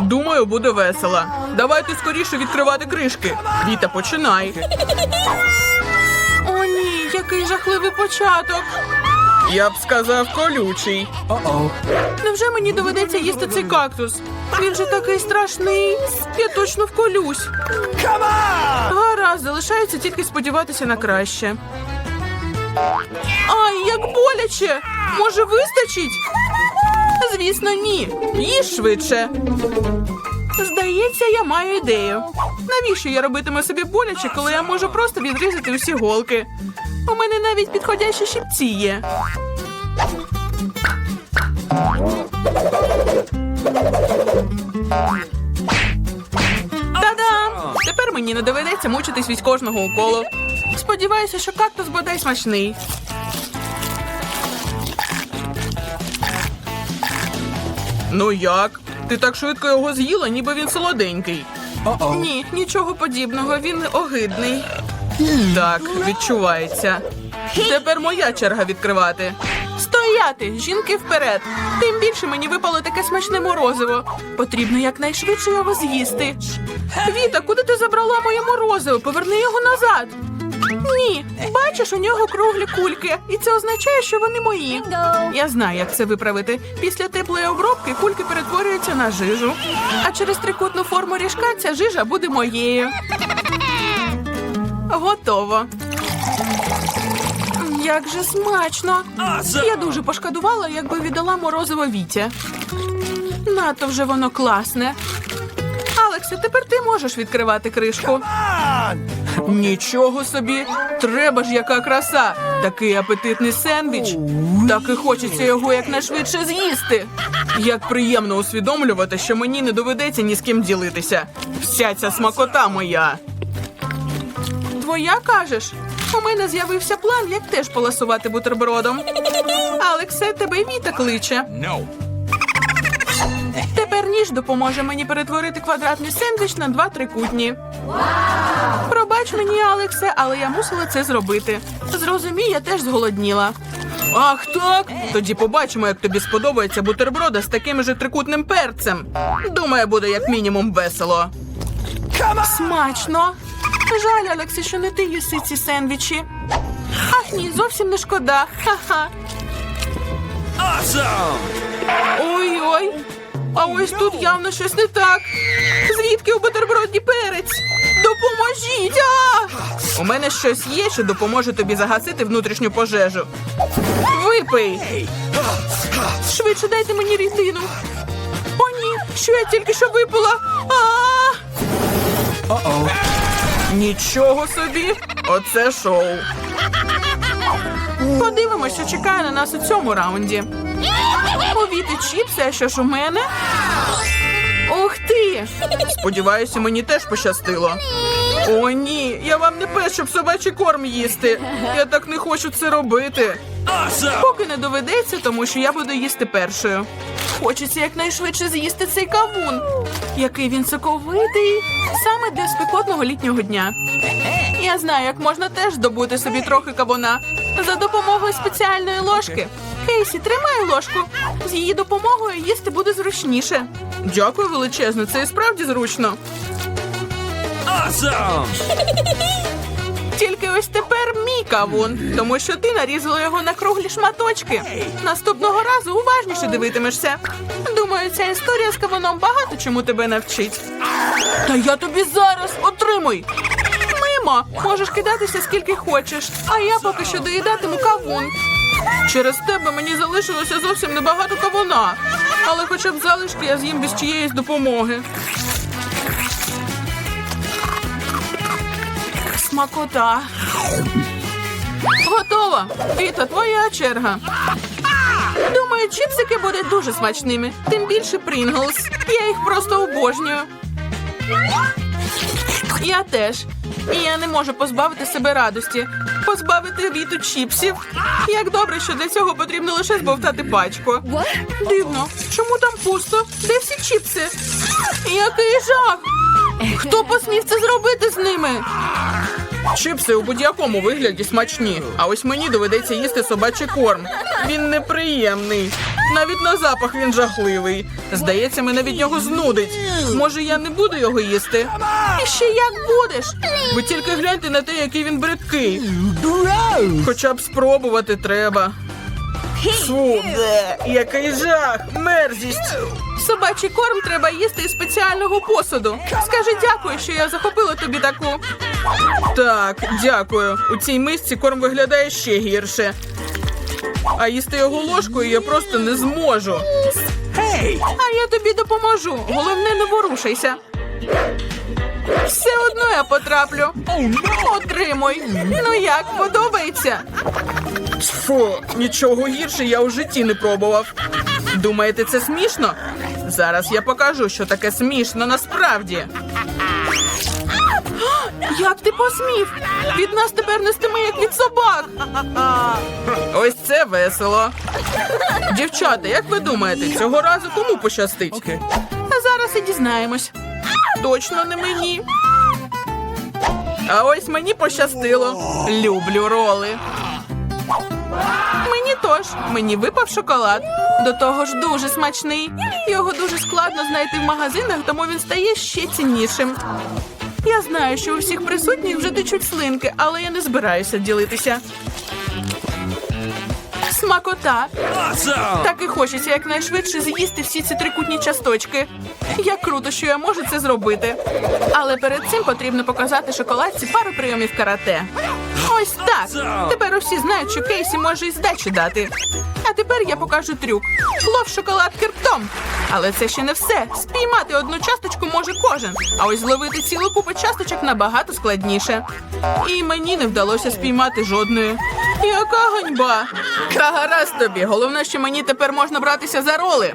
Думаю, буде весело. Давайте скоріше відкривати кришки. Віта, починай. О, ні, який жахливий початок. Я б сказав колючий. Невже мені доведеться їсти цей кактус? Він же такий страшний. Я точно вколюсь. Гаразд, залишається тільки сподіватися на краще. Ай, як боляче! Може, вистачить? Звісно, ні. Їж швидше. Здається, я маю ідею. Навіщо я робитиму собі боляче, коли я можу просто відрізати усі голки? У мене навіть підходящі щипці є. Та-дам! Тепер мені не доведеться мучитись від кожного уколу. Сподіваюся, що кактус бодай смачний. Ну як? Ти так швидко його з'їла, ніби він солоденький. Ні, нічого подібного, він огидний. Так, відчувається. Тепер моя черга відкривати. Стояти! Жінки вперед! Тим більше мені випало таке смачне морозиво. Потрібно якнайшвидше його з'їсти. Віта, куди ти забрала моє морозиво? Поверни його назад. Ні, бачиш, у нього круглі кульки, і це означає, що вони мої. Я знаю, як це виправити. Після теплої обробки кульки перетворюються на жижу. А через трикутну форму ріжка ця жижа буде моєю. Готово. Як же смачно! Я дуже пошкодувала, якби віддала морозиво Віті. Надто вже воно класне. Алексе, тепер ти можеш відкривати кришку. Нічого собі, треба ж яка краса! Такий апетитний сендвіч. Так і хочеться його якнайшвидше з'їсти. Як приємно усвідомлювати, що мені не доведеться ні з ким ділитися. Вся ця смакота моя. Твоя кажеш? У мене з'явився план, як теж поласувати бутербродом. Алексе, тебе Віта кличе. Ніж допоможе мені перетворити квадратний сендвіч на два трикутні. Пробач мені, Алексе, але я мусила це зробити. Зрозумій, я теж зголодніла. Ах так? Тоді побачимо, як тобі сподобається бутерброда з таким же трикутним перцем. Думаю, буде як мінімум весело. Смачно. Жаль, Алексе, що не ти їси ці сендвічі. Ах, ні, зовсім не шкода. Ха-ха. Ой-ой. А ось тут явно щось не так. Звідки у бутерброді перець? Допоможіть! А! У мене щось є, що допоможе тобі загасити внутрішню пожежу. Випий! Швидше дайте мені рідину. О, ні, що я тільки що випила. А! Нічого собі! Оце шоу. Подивимося, що чекає на нас у цьому раунді. Повіти чіпси, а що ж у мене? Ух ти! Сподіваюся, мені теж пощастило. О, ні, я вам не пес, щоб собачий корм їсти. Я так не хочу це робити. Поки не доведеться, тому що я буду їсти першою. Хочеться якнайшвидше з'їсти цей кавун. Який він соковитий, саме для спекотного літнього дня. Я знаю, як можна теж здобути собі трохи кавуна за допомогою спеціальної ложки. Кейсі, тримай ложку. З її допомогою їсти буде зручніше. Дякую величезно, це і справді зручно. Тільки ось тепер мій кавун, тому що ти нарізала його на круглі шматочки. Наступного разу уважніше дивитимешся. Думаю, ця історія з кавуном багато чому тебе навчить. Та я тобі зараз отримуй. Мимо, можеш кидатися скільки хочеш, а я поки що доїдатиму кавун. Через тебе мені залишилося зовсім небагато кавуна, але хоча б залишки я з'їм без чиєїсь допомоги. Смакота. Готово. Віта, твоя черга. Думаю, чіпсики будуть дуже смачними. Тим більше Принглс. Я їх просто обожнюю. Я теж. І я не можу позбавити себе радості. Позбавити віту чіпсів. Як добре, що для цього потрібно лише збовтати пачку. Дивно, чому там пусто? Де всі чіпси? Який жах! Хто посмів це зробити з ними? Чипси у будь-якому вигляді смачні, а ось мені доведеться їсти собачий корм. Він неприємний. Навіть на запах він жахливий. Здається, мене від нього знудить. Може, я не буду його їсти? І ще як будеш? Ви тільки гляньте на те, який він бридкий. Хоча б спробувати треба. Фу, який жах, мерзість. Собачий корм треба їсти із спеціального посуду. Скажи дякую, що я захопила тобі таку. Так, дякую. У цій мисці корм виглядає ще гірше. А їсти його ложкою я просто не зможу. А я тобі допоможу. Головне, не ворушайся. Все одно я потраплю. Отримуй. Ну як, подобається? Фу, нічого гірше я у житті не пробував. Думаєте, це смішно? Зараз я покажу, що таке смішно насправді. Як ти посмів? Від нас тепер нестиме, як від собак. Ось це весело. Дівчата, як ви думаєте, цього разу кому пощастить? А зараз і дізнаємось. Точно не мені. А ось мені пощастило. Люблю роли. Мені тож, мені випав шоколад. До того ж дуже смачний. Його дуже складно знайти в магазинах, тому він стає ще ціннішим. Я знаю, що у всіх присутніх вже течуть слинки, але я не збираюся ділитися. Смакота. Так і хочеться якнайшвидше з'їсти всі ці трикутні часточки. Як круто, що я можу це зробити. Але перед цим потрібно показати шоколадці пару прийомів карате. Ось так. Тепер усі знають, що Кейсі може і здачу дати. А тепер я покажу трюк. Лов шоколад кирптом. Але це ще не все. Спіймати одну часточку може кожен. А ось зловити цілу купу часточок набагато складніше. І мені не вдалося спіймати жодної. Яка ганьба! Та гаразд тобі. Головне, що мені тепер можна братися за роли.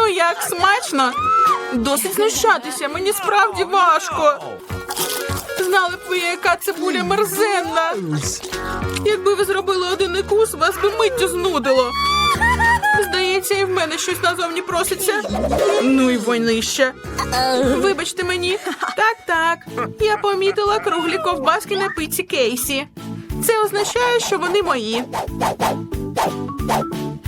Ну як смачно? Досить знущатися, мені справді важко. Знали б ви, яка цибуля мерзенна. Якби ви зробили один укус, вас би миттю знудило. Здається, і в мене щось назовні проситься. Ну і войнище. Вибачте мені. Так, так. Я помітила круглі ковбаски на пиці Кейсі. Це означає, що вони мої.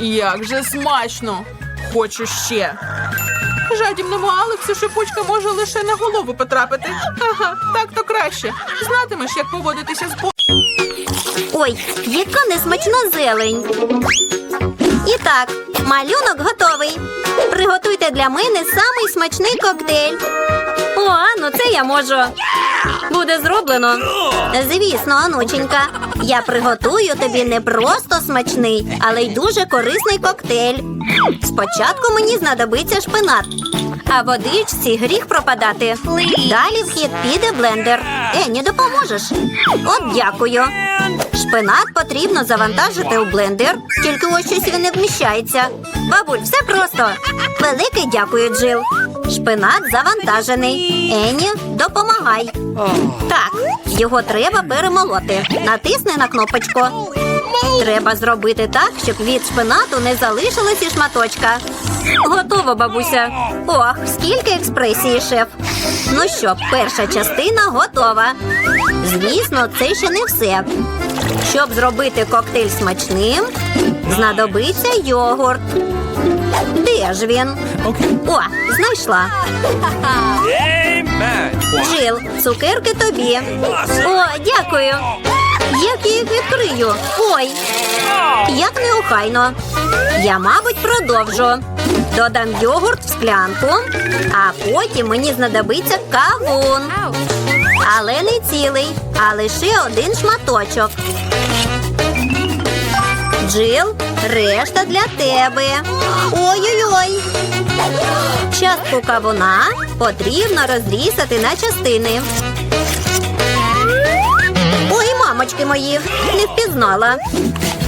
Як же смачно! Хочу ще. Жадібному Алексу шипучка може лише на голову потрапити. Ага, так то краще. Знатимеш, як поводитися з бо. Ой, яка несмачна зелень. І так, малюнок готовий. Приготуйте для мене самий смачний коктейль. О, ну це я можу. Буде зроблено. Звісно, онученька. Я приготую тобі не просто смачний, але й дуже корисний коктейль. Спочатку мені знадобиться шпинат, а водичці гріх пропадати. Далі в хід піде блендер. Ені, допоможеш? От дякую. Шпинат потрібно завантажити у блендер, тільки ось щось він не вміщається. Бабуль, все просто. Велике дякую, Джил. Шпинат завантажений. Ені, допомагай. Так, його треба перемолоти. Натисни на кнопочку. Треба зробити так, щоб від шпинату не залишилось і шматочка. Готово, бабуся. Ох, скільки експресії, шеф. Ну що, перша частина готова. Звісно, це ще не все. Щоб зробити коктейль смачним, знадобиться йогурт. Де ж він? О, знайшла. Джил, цукерки тобі. О, дякую. Як я їх відкрию? Ой, як неохайно. Я, мабуть, продовжу. Додам йогурт в склянку, а потім мені знадобиться кавун. Але не цілий, а лише один шматочок. Джил, решта для тебе. Ой-ой-ой. Частку кавуна потрібно розрізати на частини. Ой, мамочки мої, не впізнала.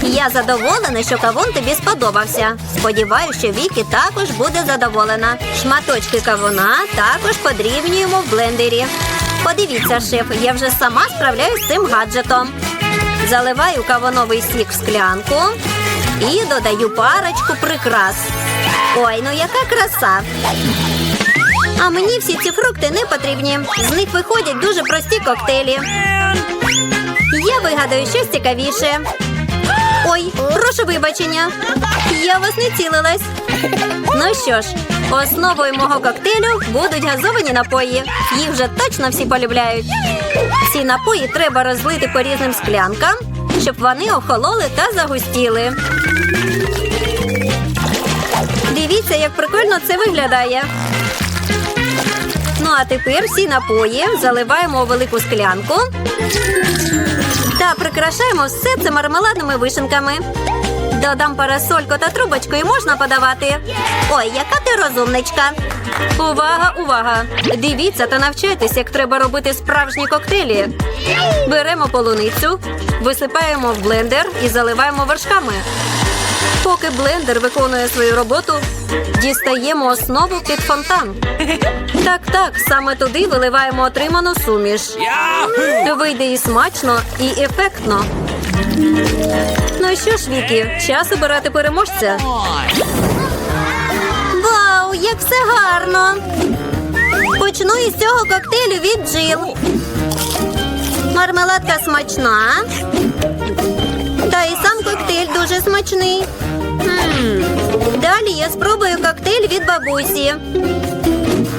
Я задоволена, що кавун тобі сподобався. Сподіваюся, що Вікі також буде задоволена. Шматочки кавуна також подрібнюємо в блендері. Подивіться, шеф, я вже сама справляюсь з цим гаджетом. Заливаю кавуновий сік в склянку і додаю парочку прикрас. Ой, ну яка краса! А мені всі ці фрукти не потрібні. З них виходять дуже прості коктейлі. Я вигадаю щось цікавіше. Ой, прошу вибачення. Я вас не цілилась. Ну що ж, основою мого коктейлю будуть газовані напої. Їх вже точно всі полюбляють. Ці напої треба розлити по різним склянкам, щоб вони охололи та загустіли. Дивіться, як прикольно це виглядає. Ну а тепер всі напої заливаємо у велику склянку та прикрашаємо все це мармеладними вишенками. Додам парасольку та трубочку і можна подавати. Ой, яка ти розумничка. Увага, увага! Дивіться та навчайтесь, як треба робити справжні коктейлі. Беремо полуницю, висипаємо в блендер і заливаємо вершками. Поки блендер виконує свою роботу, дістаємо основу під фонтан. Так, так, саме туди виливаємо отриману суміш. Вийде і смачно, і ефектно. Ну що ж, Вікі, час обирати переможця. Вау, як все гарно! Почну із цього коктейлю від Джил. Мармеладка смачна. Та і сам коктейль дуже смачний. Далі я спробую коктейль від бабусі.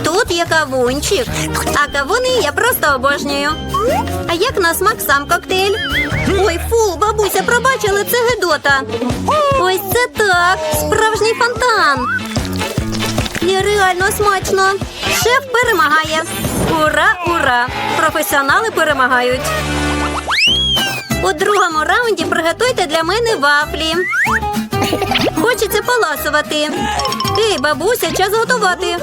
Тут є кавунчик, а кавуни я просто обожнюю. А як на смак сам коктейль? Ой, фу, бабуся, пробачили, це гидота. Реально смачно. Шеф перемагає. Ура, ура! Професіонали перемагають. У другому раунді приготуйте для мене вафлі. Хочеться поласувати. Ей, бабуся, час готувати.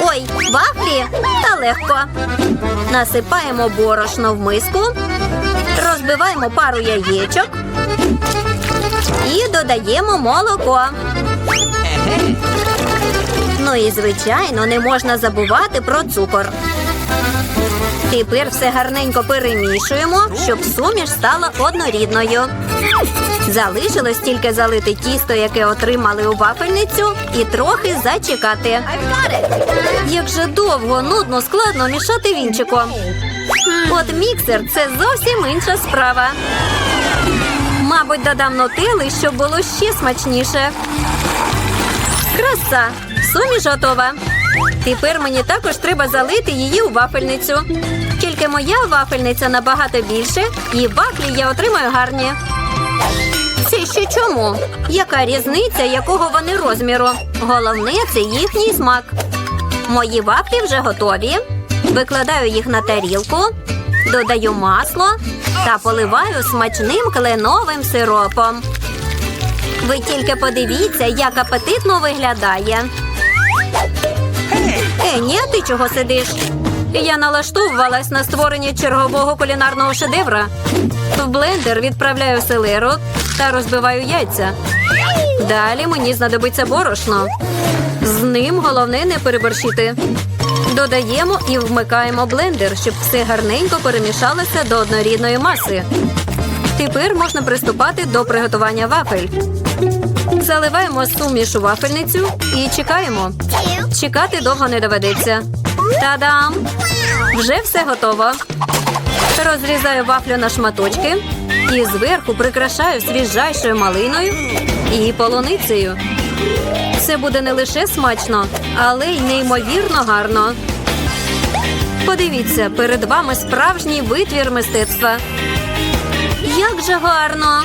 Ой, вафлі та легко. Насипаємо борошно в миску, розбиваємо пару яєчок і додаємо молоко. Ну і звичайно, не можна забувати про цукор. Тепер все гарненько перемішуємо, щоб суміш стала однорідною. Залишилось тільки залити тісто, яке отримали у вафельницю, і трохи зачекати. Як же довго, нудно, складно мішати вінчиком. От міксер це зовсім інша справа. Мабуть, додам нутели, щоб було ще смачніше. Краса! Суміш готова. Тепер мені також треба залити її у вафельницю. Тільки моя вафельниця набагато більше, і вафлі я отримаю гарні. Це ще чому? Яка різниця, якого вони розміру? Головне це їхній смак. Мої вафлі вже готові. Викладаю їх на тарілку, додаю масло та поливаю смачним кленовим сиропом. Ви тільки подивіться, як апетитно виглядає. Ені, а ти чого сидиш? Я налаштовувалась на створення чергового кулінарного шедевра. В блендер відправляю селеру та розбиваю яйця. Далі мені знадобиться борошно. З ним головне не переборщити. Додаємо і вмикаємо блендер, щоб все гарненько перемішалося до однорідної маси. Тепер можна приступати до приготування вафель. Заливаємо суміш у вафельницю і чекаємо. Чекати довго не доведеться. Та-дам! Вже все готово. Розрізаю вафлю на шматочки і зверху прикрашаю свіжайшою малиною і полуницею. Це буде не лише смачно, але й неймовірно гарно. Подивіться, перед вами справжній витвір мистецтва. Як же гарно!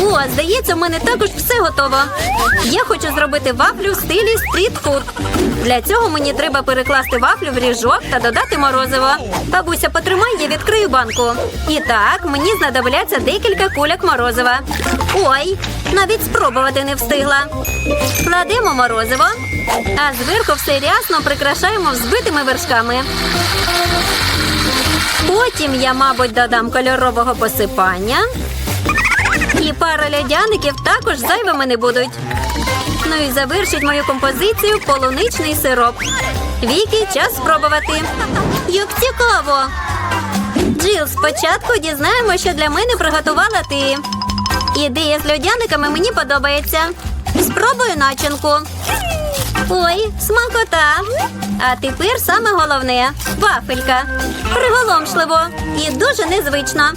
О, здається, в мене також все готово. Я хочу зробити вафлю в стилі стрітфуд. Для цього мені треба перекласти вафлю в ріжок та додати морозиво. Бабуся, потримай, я відкрию банку. І так, мені знадобляться декілька кульок морозива. Ой, навіть спробувати не встигла. Кладемо морозиво, а зверху все рясно прикрашаємо взбитими вершками. Потім я, мабуть, додам кольорового посипання. І пара льодяників також зайвими не будуть. Ну і завершить мою композицію полуничний сироп. Вікі, час спробувати. Як цікаво. Джил, спочатку дізнаємо, що для мене приготувала ти. Ідея з льодяниками мені подобається. Спробую начинку. Ой, смакота. А тепер саме головне вафелька. Приголомшливо і дуже незвично.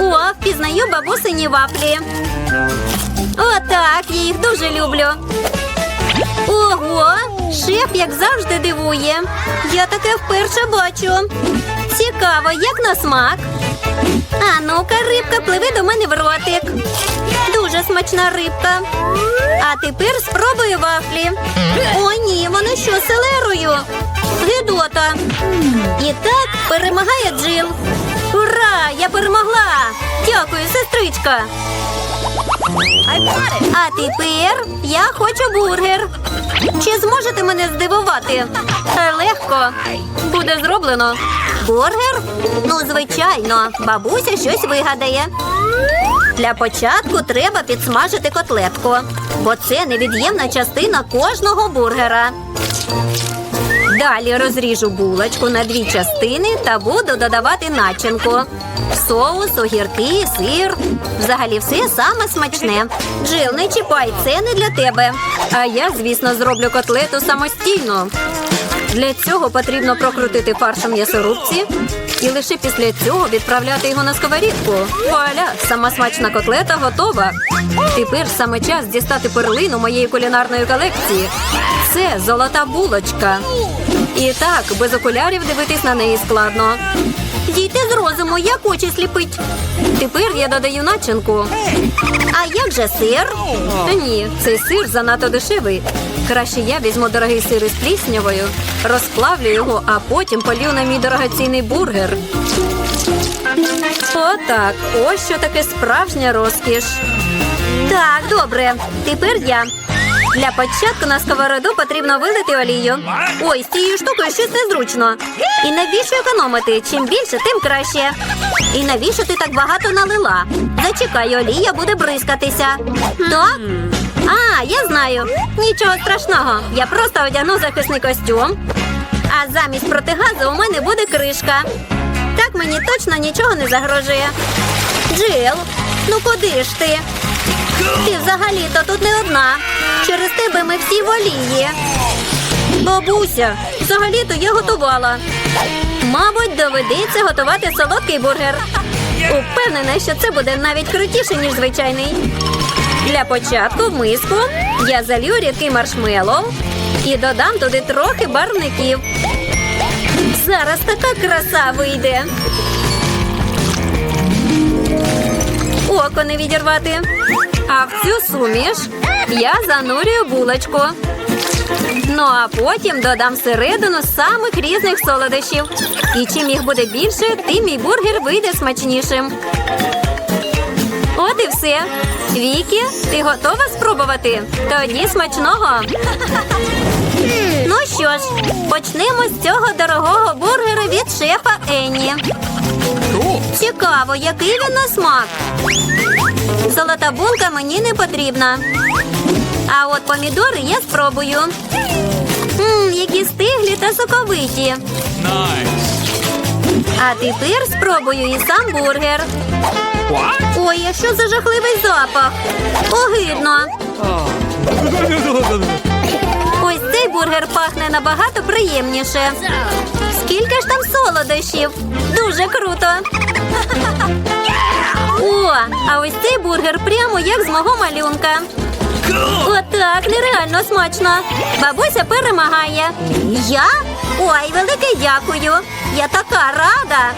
О, впізнаю бабусині вафлі. Отак, я їх дуже люблю. Ого, шеф, як завжди, дивує. Я таке вперше бачу. Цікаво, як на смак. А ну-ка, рибка, пливи до мене в ротик. Дуже смачна рибка. А тепер спробую вафлі. О, ні, вони що, селерою? Гидота. І так перемагає Джил. Ура! Я перемогла! Дякую, сестричка. А тепер я хочу бургер. Чи зможете мене здивувати? Легко. Буде зроблено. Бургер? Ну, звичайно, бабуся щось вигадає. Для початку треба підсмажити котлетку, бо це невід'ємна частина кожного бургера. Далі розріжу булочку на дві частини та буду додавати начинку. Соус, огірки, сир. Взагалі все саме смачне. Джил, не чіпай, це не для тебе. А я, звісно, зроблю котлету самостійно. Для цього потрібно прокрутити фаршем м'ясорубці і лише після цього відправляти його на сковорідку. Вуаля, сама смачна котлета готова. Тепер саме час дістати перлину моєї кулінарної колекції. Це золота булочка. І так, без окулярів дивитись на неї складно. Дійте з розуму, як очі сліпить. Тепер я додаю начинку. А як же сир? Ні, цей сир занадто дешевий. Краще я візьму дорогий сир із пліснявою, розплавлю його, а потім полью на мій дорогоцінний бургер. Отак, ось що таке справжня розкіш. Так, добре. Тепер я. Для початку на сковороду потрібно вилити олію. Ой, з цією штукою щось незручно. І навіщо економити? Чим більше, тим краще. І навіщо ти так багато налила? Зачекай, олія буде бризкатися. Так? А, я знаю. Нічого страшного. Я просто одягну захисний костюм. А замість протигазу у мене буде кришка. Так мені точно нічого не загрожує. Джил, ну куди ж ти? Ти взагалі-то тут не одна. Через тебе ми всі волії. Бабуся, взагалі-то я готувала. Мабуть, доведеться готувати солодкий бургер. Упевнена, що це буде навіть крутіше, ніж звичайний. Для початку в миску я залью рідкий маршмеллоу і додам туди трохи барвників. Зараз така краса вийде. Око не відірвати. А в цю суміш я занурюю булочку. Ну а потім додам всередину самих різних солодощів. І чим їх буде більше, тим мій бургер вийде смачнішим. От і все. Вікі, ти готова спробувати? Тоді смачного. Ну що ж, почнемо з цього дорогого бургера від шефа Енні. Цікаво, який він на смак. Золота булка мені не потрібна. А от помідори я спробую. Мм, які стиглі та соковиті. А тепер спробую і сам бургер. Ой, а що за жахливий запах? Огидно. Ось цей бургер пахне набагато приємніше. Скільки ж там солодощів? Дуже круто. О, а ось цей бургер прямо як з мого малюнка. Отак, нереально смачно. Бабуся перемагає. Я? Ой, велике дякую. Я така рада.